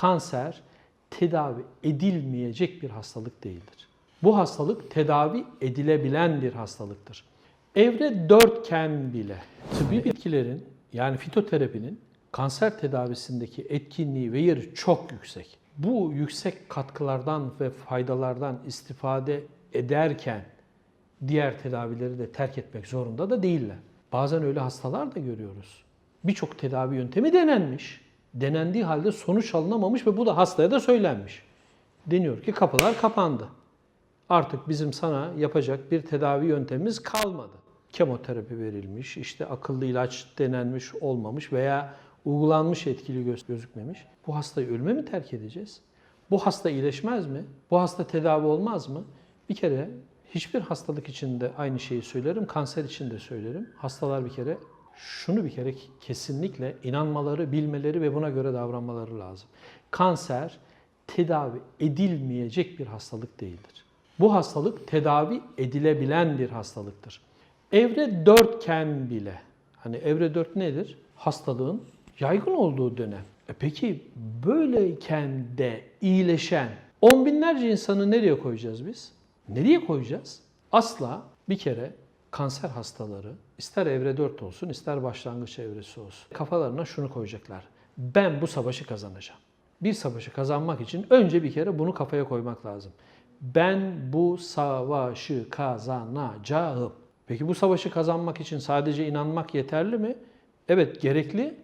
kanser tedavi edilmeyecek bir hastalık değildir. Bu hastalık tedavi edilebilen bir hastalıktır. Evre dörtken bile tıbbi bitkilerin yani fitoterapinin kanser tedavisindeki etkinliği ve yeri çok yüksek. Bu yüksek katkılardan ve faydalardan istifade ederken diğer tedavileri de terk etmek zorunda da değiller. Bazen öyle hastalar da görüyoruz. Birçok tedavi yöntemi denenmiş. Denendiği halde sonuç alınamamış ve bu da hastaya da söylenmiş. Deniyor ki kapılar kapandı. Artık bizim sana yapacak bir tedavi yöntemimiz kalmadı. Kemoterapi verilmiş, işte akıllı ilaç denenmiş olmamış veya uygulanmış etkili göz- gözükmemiş. Bu hastayı ölüme mi terk edeceğiz? Bu hasta iyileşmez mi? Bu hasta tedavi olmaz mı? Bir kere hiçbir hastalık için de aynı şeyi söylerim, kanser için de söylerim. Hastalar bir kere şunu bir kere kesinlikle inanmaları, bilmeleri ve buna göre davranmaları lazım. Kanser tedavi edilmeyecek bir hastalık değildir. Bu hastalık tedavi edilebilen bir hastalıktır. Evre dörtken bile, hani evre dört nedir? Hastalığın yaygın olduğu dönem. E peki böyleyken de iyileşen on binlerce insanı nereye koyacağız biz? Nereye koyacağız? Asla bir kere kanser hastaları ister evre 4 olsun ister başlangıç evresi olsun kafalarına şunu koyacaklar. Ben bu savaşı kazanacağım. Bir savaşı kazanmak için önce bir kere bunu kafaya koymak lazım. Ben bu savaşı kazanacağım. Peki bu savaşı kazanmak için sadece inanmak yeterli mi? Evet gerekli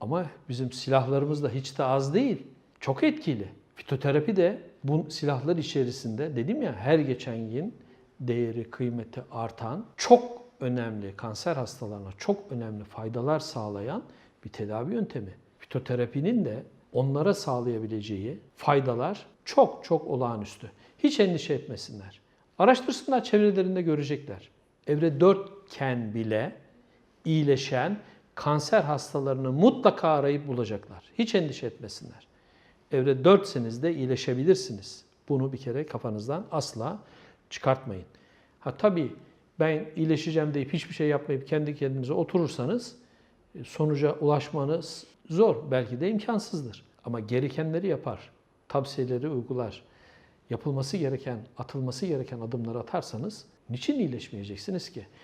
ama bizim silahlarımız da hiç de az değil. Çok etkili. Fitoterapi de bu silahlar içerisinde dedim ya her geçen gün değeri, kıymeti artan çok önemli kanser hastalarına çok önemli faydalar sağlayan bir tedavi yöntemi. Fitoterapinin de onlara sağlayabileceği faydalar çok çok olağanüstü. Hiç endişe etmesinler. Araştırsınlar çevrelerinde görecekler. Evre 4 iken bile iyileşen kanser hastalarını mutlaka arayıp bulacaklar. Hiç endişe etmesinler. Evre 4'seniz de iyileşebilirsiniz. Bunu bir kere kafanızdan asla çıkartmayın. Ha tabii ben iyileşeceğim deyip hiçbir şey yapmayıp kendi kendinize oturursanız e, sonuca ulaşmanız zor. Belki de imkansızdır. Ama gerekenleri yapar. Tavsiyeleri uygular. Yapılması gereken, atılması gereken adımları atarsanız niçin iyileşmeyeceksiniz ki?